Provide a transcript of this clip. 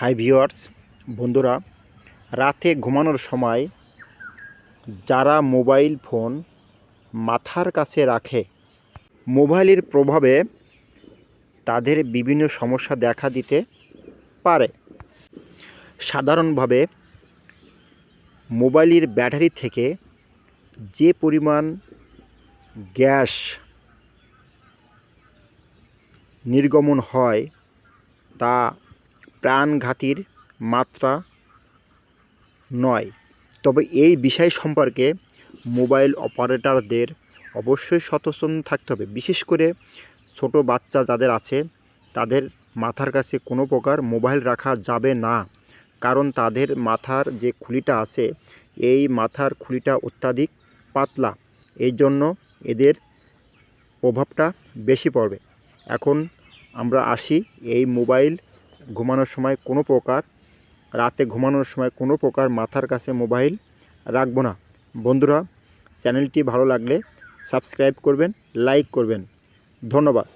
Hi viewers, বন্ধুরা, রাতে ঘুমানোর সময় যারা মোবাইল ফোন মাথার কাছে রাখে, মোবাইলের প্রভাবে তাদের বিভিন্ন সমস্যা দেখা দিতে পারে। সাধারণভাবে মোবাইলের ব্যাটারি থেকে যে পরিমাণ গ্যাস নির্গমন হয় তা প্রাণঘাতীর মাত্রা নয়। তবে এই বিষয় সম্পর্কে মোবাইল অপারেটরদের অবশ্যই সচেতন থাকতে হবে। বিশেষ করে ছোট বাচ্চা যাদের আছে, তাদের মাথার কাছে কোনো প্রকার মোবাইল রাখা যাবে না। কারণ তাদের মাথার যে খুলিটা আছে, এই মাথার খুলিটা অত্যাধিক পাতলা। এই জন্য এদের প্রভাবটা বেশি পড়বে। এখন আমরা আসি এই মোবাইল ঘুমানোর সময় কোনো প্রকার, রাতে ঘুমানোর সময় কোনো প্রকার মাথার কাছে মোবাইল রাখব না। বন্ধুরা, চ্যানেলটি ভালো লাগলে সাবস্ক্রাইব করবেন, লাইক করবেন। ধন্যবাদ।